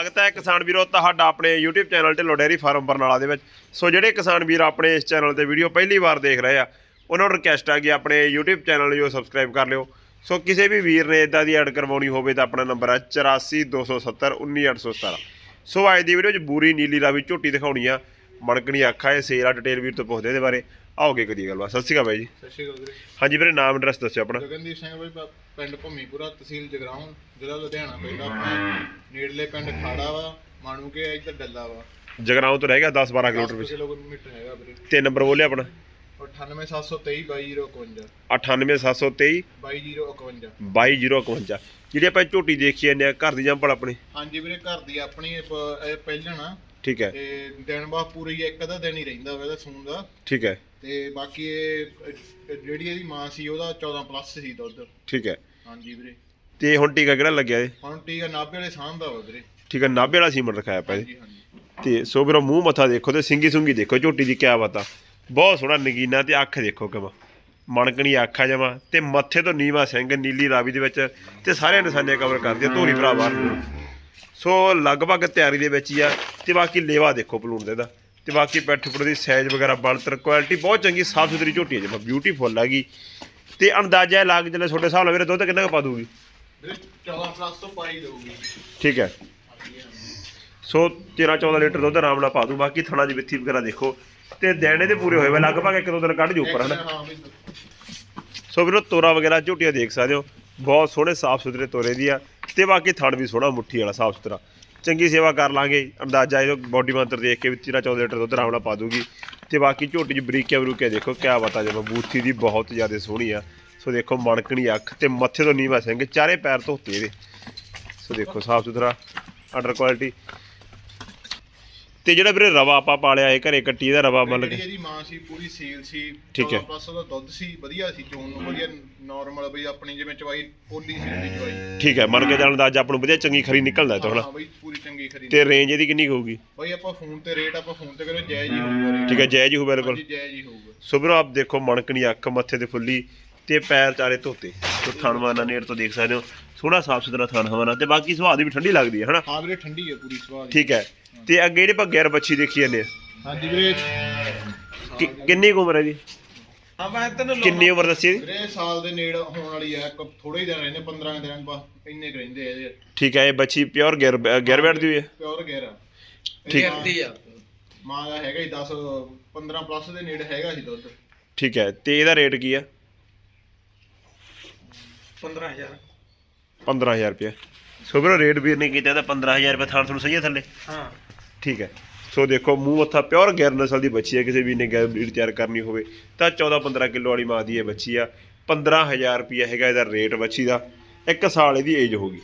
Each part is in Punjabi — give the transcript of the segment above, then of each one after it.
ਸਵਾਗਤ ਹੈ ਕਿਸਾਨ ਵੀਰੋ, ਤੁਹਾਡਾ ਆਪਣੇ YouTube channel Dhillon dairy farm Barnala ਦੇ ਵਿੱਚ। ਸੋ ਜਿਹੜੇ ਕਿਸਾਨ ਵੀਰ ਆਪਣੇ ਇਸ ਚੈਨਲ ਤੇ ਵੀਡੀਓ ਪਹਿਲੀ ਵਾਰ ਦੇਖ ਰਹੇ ਆ, ਉਹਨਾਂ ਨੂੰ ਰਿਕਵੈਸਟ ਆ ਕਿ ਆਪਣੇ YouTube ਚੈਨਲ ਨੂੰ ਸਬਸਕ੍ਰਾਈਬ ਕਰ ਲਿਓ। ਸੋ ਕਿਸੇ ਵੀ ਵੀਰ ਨੇ ਇਦਾਂ ਦੀ ਐਡ ਕਰਵਾਉਣੀ ਹੋਵੇ ਤਾਂ ਆਪਣਾ ਨੰਬਰ ਹੈ 8427191817 ਸੋ ਅੱਜ ਦੀ ਵੀਡੀਓ 'ਚ ਬੂਰੀ ਨੀਲੀ ਰਾਵੀ ਝੋਟੀ ਦਿਖਾਉਣੀ ਆ। ਮਣਕਣੀ ਅੱਖਾਂ ਇਹ ਸੇਲ ਆ ਡਿਟੇਲ ਵੀਰ ਤੋਂ ਪੁੱਛਦੇ ਇਹਦੇ ਬਾਰੇ। ਆਓਗੇ ਕਰੀਏ ਗੱਲਬਾਤ। ਸਤਿ ਸ਼੍ਰੀ ਅਕਾਲ ਬਾਈ ਜੀ। ਸਤਿ ਸ਼੍ਰੀ ਅਕਾਲ ਵੀਰੇ। ਹਾਂਜੀ ਵੀਰੇ ਨਾਮ ਐਡਰੈਸ ਦੱਸਿਓ ਆਪਣਾ। ਗਗਨਦੀਪ ਸਿੰਘ ਬਾਈ ਪ- ਪਿੰਡ ਭੂਮੀਪੁਰਾ ਤਹਿਸੀਲ ਜਗਰਾਉਂ ਜ਼ਿਲ੍ਹਾ ਲੁਧਿਆਣਾ ਪੈਂਦਾ ਆਪਣਾ। ਨੇੜਲੇ ਪਿੰਡ ਖਾੜਾ ਵਾ ਮਾਣੂਕੇ ਇੱਧਰ ਡੱਲਾ ਵਾ। ਜਗਰਾਉਂ ਤੋਂ ਰਹਿ ਗਿਆ 10 12 ਕਿਲੋਮੀਟਰ 10 ਵਿੱਚ ਕਿਲੋਮੀਟਰ ਹੈਗਾ ਵੀਰੇ। ਤੇ ਨੰਬਰ ਬੋਲਿਆ ਆਪਣਾ। 98723 22051 98723 22051 22051 ਜਿਹੜੀ ਆਪਾਂ ਝੋਟੀ ਦੇਖੀ ਜਾਂਦੇ ਆ ਘਰ ਦੀ ਜੰਪਲ ਆਪਣੀ? ਹਾਂਜੀ ਵੀਰੇ ਘਰ ਦੀ ਆਪਣੀ ਇਹ ਪ- ਇਹ ਪਹਿਲਣ ਆ ਠੀਕ ਹੈ। ਤੇ ਦਿਨ ਬਾ ਪੂਰੀ ਇੱਕ ਅੱਧਾ ਦਿਨ ਹੀ ਰਹਿੰਦਾ ਵਾ ਇਹਦਾ ਸੂਣ ਦਾ। ਠੀਕ ਹੈ। ਤੇ ਬਾਕੀ ਇਹ ਜਿਹੜੀ ਇਹਦੀ ਮਾਂ ਸੀ ਉਹਦਾ 14 ਪਲੱਸ ਸੀ ਦੁੱਧ। ਠੀਕ ਹੈ। ਹਾਂਜੀ ਵੀਰੇ। ਤੇ ਹੁਣ ਟੀਕਾ ਕਿਹੜਾ ਲੱਗਿਆ ਇਹ ਹੁਣ ਟੀਕਾ ਨਾਭੇ ਵਾਲੇ ਸਾਂਭ ਦਾ ਵਾ ਵੀਰੇ। ਠੀਕ ਹੈ ਨਾਭੇ ਵਾਲਾ ਸੀਮਨ ਰਖਾਇਆ ਹਾਂਜੀ ਹਾਂਜੀ। ਤੇ ਸੋ ਵੀਰੋ ਮੂੰਹ ਮੱਥਾ ਦੇਖੋ ਤੇ ਸਿੰਗੀ ਸੁੰਗੀ ਦੇਖੋ ਝੋਟੀ ਦੀ ਕਿਆ ਬਾਤ। ਆ ਬਹੁਤ ਸੋਹਣਾ ਨਗੀਨਾ ਤੇ ਅੱਖ ਦੇਖੋ ਕਿਵੇਂ ਮਣਕਣੀ ਅੱਖ ਆ ਜਮਾ। ਤੇ ਮੱਥੇ ਤੋਂ ਨੀਵਾ ਸਿੰਘ ਨੀਲੀ ਰਾਵੀ ਦੇ ਵਿੱਚ ਤੇ ਸਾਰੇ ਨਿਸ਼ਾਨੇ ਕਵਰ ਕਰਦੀ ਧੂਰੀ ਭਰਾ ਬਾਹਰ। ਨੂੰ ਸੋ ਲਗਭਗ ਤਿਆਰੀ ਦੇ ਵਿੱਚ ਹੀ ਆ ਤੇ ਬਾਕੀ ਲੇਵਾ ਦੇਖੋ ਬਲੂਨ ਦੇ ਦਾ। ਤੇ ਬਾਕੀ ਪੈਠ ਪੁੜ ਦੀ ਸਾਈਜ਼ ਵਗੈਰਾ ਬਣਤਰ ਕੁਆਲਿਟੀ ਬਹੁਤ ਚੰਗੀ ਸਾਫ਼ ਸੁਥਰੀ ਝੋਟੀ ਹੈ ਜਮਾ ਬਿਊਟੀਫੁੱਲ ਹੈਗੀ ਤੇ ਅੰਦਾਜ਼ਾ ਲੱਗ ਜਲੇ ਤੁਹਾਡੇ ਹਿਸਾਬ ਨਾਲ ਵੀਰੇ ਦੁੱਧ ਕਿੰਨਾ ਕੁ ਪਾ ਦੂਗੀ ਵੀਰੇ 14 ਪਲੱਸ ਤੋਂ ਪਾਈ ਦਊਗੀ ਠੀਕ ਹੈ। ਸੋ 13 14 ਲੀਟਰ ਦੁੱਧ ਆਰਾਮ ਨਾਲ ਪਾ ਦੂ ਬਾਕੀ ਥਣਾ ਦੀ ਵਿੱਥੀ ਵਗੈਰਾ ਦੇਖੋ। ਤੇ ਦੇਣੇ ਦੇ ਪੂਰੇ ਹੋਏ ਵੇ ਲਗਭਗ ਇੱਕ ਦੋ ਦਿਨ ਕੱਢ ਜੂ ਉੱਪਰ ਹਨਾ? ਸੋ ਵੀਰੋ ਤੋਰਾ ਵਗੈਰਾ ਝੋਟੀਆਂ ਦੇਖ ਸਕਦੇ ਹੋ। ਬਹੁਤ ਸੋਹਣੇ ਸਾਫ਼ ਸੁਥਰੇ ਤੋਰੇ ਦੀ ਆ। ਤੇ ਬਾਕੀ ਥਣ ਵੀ ਸੋਹਣਾ ਮੁੱਠੀ ਵਾਲਾ, ਸਾਫ਼ ਸੁਥਰਾ। ਚੰਗੀ ਸੇਵਾ ਕਰ ਲਾਂਗੇ, ਅੰਦਾਜ਼ਾ ਇਹ ਬੋਡੀ ਮੰਤਰ ਦੇਖ ਕੇ ਵੀ 13 14 ਲੀਟਰ ਦੁੱਧ ਆਰਾਮ ਨਾਲ ਪਾ ਦੂਗੀ। ਤੇ ਬਾਕੀ ਝੋਟੀ 'ਚ ਬਰੀਕਿਆ ਬਰੂਕਿਆ ਦੇਖੋ, ਕਿਆ ਬਤਾ ਜਦੋਂ ਬੂਥੀ ਦੀ ਬਹੁਤ ਜ਼ਿਆਦਾ ਸੋਹਣੀ ਆ। ਸੋ ਦੇਖੋ ਮਣਕਣੀ ਅੱਖ ਤੇ ਮੱਥੇ ਤੋਂ ਨੀਵਾ ਸਿੰਘ, ਚਾਰੇ ਪੈਰ ਧੋਤੇ ਇਹਦੇ। ਸੋ ਦੇਖੋ, ਸਾਫ਼ ਸੁਥਰਾ ਆਰਡਰ ਕੁਆਲਿਟੀ ਤੇ ਜਿਹੜਾ ਵੀਰੇ ਰਵਾ ਆਪਾਂ ਪਾਲਿਆ ਇਹ ਘਰੇ ਕੱਟੀ ਇਹਦਾ ਰਵਾ ਮੰਨ ਜਿਹੜੀ ਕੇ ਇਹਦੀ ਮਾਂ ਸੀ ਪੂਰੀ ਸੀਲ ਸੀ ਠੀਕ ਹੈ। 14 ਪਲੱਸ ਉਹਦਾ ਦੁੱਧ ਸੀ ਵਧੀਆ ਸੀ ਚੋਣ ਨੂੰ ਵਧੀਆ ਨਾਰਮਲ ਬਈ ਆਪਣੀ ਜਿਵੇਂ ਚਵਾਈ ਪੋਲੀ ਸੀ ਉਹਦੀ ਚਵਾਈ। ਠੀਕ ਹੈ ਮੰਨ ਕੇ ਦਾ ਅੱਜ ਆਪਾਂ ਨੂੰ ਵਧੀਆ ਚੰਗੀ ਖਰੀ ਨਿਕਲਦਾ ਇਹ ਤੋਂ ਹਨਾ? ਹਾਂ ਬਈ ਪੂਰੀ ਚੰਗੀ ਖਰੀਦ ਤੇ ਰੇਂਜ ਇਹਦੀ ਕਿੰਨੀ ਕੁ ਹੋਊਗੀ? ਬਈ ਆਪਾਂ ਫੋਨ ਤੇ ਰੇਟ ਆਪਾਂ ਫੋਨ ਤੇ ਕਰਿਓ ਜਾਇਜ਼ ਹੀ ਹੋਊਗਾ ਰੇਟ ਠੀਕ ਹੈ ਜਾਇਜ਼ ਹੀ ਹੋਊ ਬਿਲਕੁਲ। ਹਾਂਜੀ ਜਾਇਜ਼ ਹੀ ਹੋਊਗਾ। ਸੋ ਵੀਰੋ ਆਪ ਦੇਖੋ ਮਣਕਣੀ ਅੱਖ ਮੱਥੇ ਤੇ ਫੁੱਲੀ ਤੇ ਪੈਰ ਚਾਰੇ ਧੋਤੇ। ਸੋ ਥਣਵਾਨਾ ਨੇੜ ਤੋਂ ਦੇਖ ਸਕਦੇ ਹੋ। ਸੋਹਣਾ ਸਾਫ਼ ਸੁਥਰਾ ਥਣ ਹਵਾਨਾ ਤੇ ਬਾਕੀ ਸੁਭਾਅ ਦੀ ਵੀ ਠੰਡੀ ਲੱਗਦੀ ਹੈ ਹਨਾ? ਹਾਂ ਵੀਰੇ ਠੰਡੀ ਹੈ ਪੂਰੀ ਸਵਾਦ ਠੀਕ ਹੈ। ਤੇ ਅੱਗੇ ਜਿਹੜੇ ਭੱਗਿਆਰ ਬੱਚੀ ਦੇਖੀ ਜਾਂਦੇ ਆ। ਹਾਂਜੀ ਵੀਰੇ। ਕਿ- ਕਿੰਨੀ ਕੁ ਉਮਰ ਹੈ ਜੀ? ਹਾਂ ਮੈਂ ਤੈਨੂੰ ਕਿੰਨੀ ਉਮਰ ਦੱਸੀ ਇਹਦੀ ਵੀਰੇ ਸਾਲ ਦੇ ਨੇੜ ਹੋਣ ਵਾਲੀ ਹੈ ਥੋੜੇ ਹੀ ਦਿਨ ਰਹਿੰਦੇ 15 ਦਿਨ ਬਸ ਇੰਨੇ ਕੁ ਰਹਿੰਦੇ ਆ ਇਹਦੇ। ਠੀਕ ਹੈ ਇਹ ਬੱਚੀ ਪਿਓਰ ਗੈਰ ਗੈਰ ਬੈਠ ਦੀ ਹੋਈ ਹੈ? ਪਿਓਰ ਗੇਰਾ ਠੀਕ। ਆ। ਮਾਂ ਦਾ ਹੈਗਾ ਹੀ 10 15 ਪਲੱਸ ਦੇ ਨੇੜੇ ਹੈਗਾ ਸੀ ਦੁੱਧ। ਠੀਕ ਹੈ ਤੇ ਇਹਦਾ ਰੇਟ ਕੀ ਆ? 15000 15000 ਰੁਪਏ ਸੋ ਵੀਰੋ ਰੇਟ ਵੀਰ ਨੇ ਕੀਤਾ ਤਾਂ 15000 ਰੁਪਏ ਥਾਂ ਤੁਹਾਨੂੰ ਸਹੀ ਹੈ ਥੱਲੇ। ਹਾਂ। ਠੀਕ ਹੈ। ਸੋ ਦੇਖੋ ਮੂੰਹ ਮੱਥਾ ਪਿਓਰ ਗੈਰ ਨਸਲ ਦੀ ਬੱਚੀ ਹੈ ਕਿਸੇ ਵੀ ਨੇ ਗੈਰ ਬਰੀਡ ਤਿਆਰ ਕਰਨੀ ਹੋਵੇ ਤਾਂ 14 15 ਕਿਲੋ ਵਾਲੀ ਮਾਂ ਦੀ ਇਹ ਬੱਚੀ ਆ। 15000 ਰੁਪਏ ਹੈਗਾ ਇਹਦਾ ਰੇਟ ਬੱਚੀ ਦਾ। ਇੱਕ ਸਾਲ ਇਹਦੀ ਏਜ ਹੋਗੀ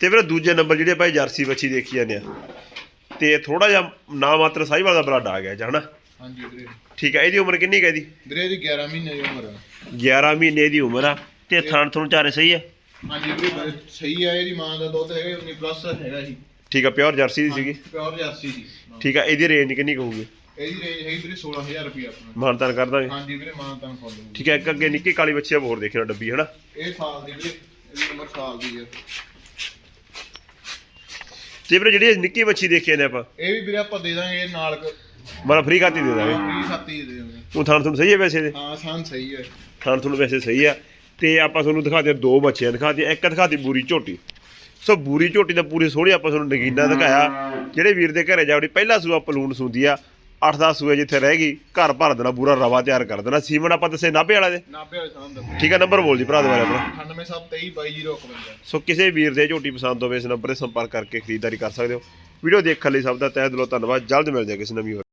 ਤੇ ਫਿਰ ਦੂਜੇ ਨੰਬਰ ਜਿਹੜੇ ਭਾਈ ਜਰਸੀ ਬੱਚੀ ਦੇਖੀ ਜਾਂਦੇ ਆ ਤੇ ਥੋੜਾ ਜਿਹਾ ਨਾ ਮਾਤਰ ਸਾਈਵਾਲ ਦਾ ਬਲੱਡ ਆ ਗਿਆ ਜਾਂ ਹਨਾ? ਹਾਂਜੀ ਵੀਰੇ। ਠੀਕ ਹੈ ਇਹਦੀ ਉਮਰ ਕਿੰਨੀ ਹੈ ਇਹਦੀ? ਵੀਰੇ ਦੀ 11 ਮਹੀਨੇ ਦੀ ਉਮਰ ਆ। 11 ਮਹੀਨੇ ਦੀ ਉਮਰ ਆ ਤੇ ਥਣ ਤੁਹਾਨੂੰ ਚਾਰੇ ਸਹੀ ਹੈ ਹਾਂਜੀ ਬ- ਸਹੀ ਆ ਇਹਦੀ ਮਾਂ ਦਾ ਦੁੱਧ ਹੈਗਾ 19 ਪਲੱਸ ਹੈਗਾ ਸੀ ਠੀਕ ਹੈ ਪਿਓਰ ਜਰਸੀ ਦੀ ਸੀਗੀ? ਪਿਓਰ ਜਰਸੀ ਸੀ ਠੀਕ ਹੈ ਇਹਦੀ ਰੇਂਜ ਕਿੰਨੀ ਕੁ ਹੋਊਗੀ? ਇਹਦੀ ਰੇਂਜ ਹੈਗੀ ਵੀਰੇ 16000 ਰੁਪਏ ਆਪਣਾ। ਮਾਨਤਾਨ ਕਰ ਦਾਂਗੇ ਹਾਂਜੀ ਵੀਰੇ ਮਾਂ ਤਾਂ ਫੋਲੋ ਠੀਕ ਹੈ ਇੱਕ ਅੱਗੇ ਨਿੱਕੀ ਕਾਲੀ ਬੱਚੀ ਆ ਹੋਰ ਦੇਖਣਾ ਡੱਬੀ ਹਨਾ? ਇਹ ਸਾਲ ਦੀ ਵੀਰੇ ਇਹਦੀ ਉਮਰ ਸਾਲ ਦੀ ਹੈ ਤੇ ਵੀਰੇ ਜਿਹੜੀ ਨਿੱਕੀ ਬੱਚੀ ਦੇਖੀ ਜਾਂਦੇ ਆਪਾਂ? ਇਹ ਵੀ ਵੀਰੇ ਆਪਾਂ ਦੇ ਦਾਂਗੇ ਇਹ ਨਾਲ ਮਨ ਫ੍ਰੀ ਖਾਤੀ ਦੇ ਦਾਂਗੇ? ਫ੍ਰੀ ਖਾਤੀ ਦੇ ਦਾਂਗੇ। ਉਹ ਥਾਣ ਤੁਹਾਨੂੰ ਸਹੀ ਹੈ ਵੈਸੇ ਹਾਂ ਸਾਨ ਸਹੀ ਹੈ। ਥਾਣ ਤੁਹਾਨੂੰ ਵੈਸੇ ਸਹੀ ਆ। ਤੇ ਆਪਾਂ ਤੁਹਾਨੂੰ ਦਿਖਾਤੇ ਦੋ ਬੱਚਿਆਂ ਦਿਖਾਤੇ ਇੱਕ ਦਿਖਾਤੀ ਬੂਰੀ ਝੋਟੀ। ਸੋ ਬੂਰੀ ਝੋਟੀ ਦਾ ਪੂਰੀ ਸੋਹਣੀ ਆਪਾਂ ਤੁਹਾਨੂੰ ਨਗੀਨਾ ਦਿਖਾਇਆ। ਜਿਹੜੇ ਵੀਰ ਦੇ ਘਰੇ ਜਾਵੜੀ ਪਹਿਲਾ ਸੂਆ ਪਲੂਣ ਸੁੰਦੀ ਆ 8-10 ਸੂਏ ਜਿੱਥੇ ਰਹਿ ਗਈ ਘਰ ਭਰ ਦੇਣਾ ਪੂਰਾ ਰਵਾ ਤਿਆਰ ਕਰ ਦੇਣਾ। ਸੀਮਨ ਆਪਾਂ ਦੱਸੇ ਨਾਭੇ ਵਾਲਾ ਦੇ? ਨਾਭੇ ਵਾਲੇ ਦਾ ਠੀਕ ਆ ਨੰਬਰ ਬੋਲ ਜੀ ਭਰਾ ਦੁਬਾਰਾ ਆਪਣਾ। 9723225051 ਸੋ ਕਿਸੇ ਵੀਰ ਦੇ ਝੋਟੀ ਪਸੰਦ ਹੋਵੇ ਇਸ ਨੰਬਰ ਤੇ ਸੰਪਰਕ ਕਰਕੇ ਖਰੀਦਦਾਰੀ ਕਰ ਸਕਦੇ ਹੋ। ਵੀਡੀਓ ਦੇਖਣ ਲਈ ਸਭ ਦਾ ਤਹਿ ਦਿਲੋਂ ਧੰਨਵਾਦ। ਜਲਦ ਮਿਲਦੇ ਹਾਂ ਕਿਸੇ ਨਵੀਂ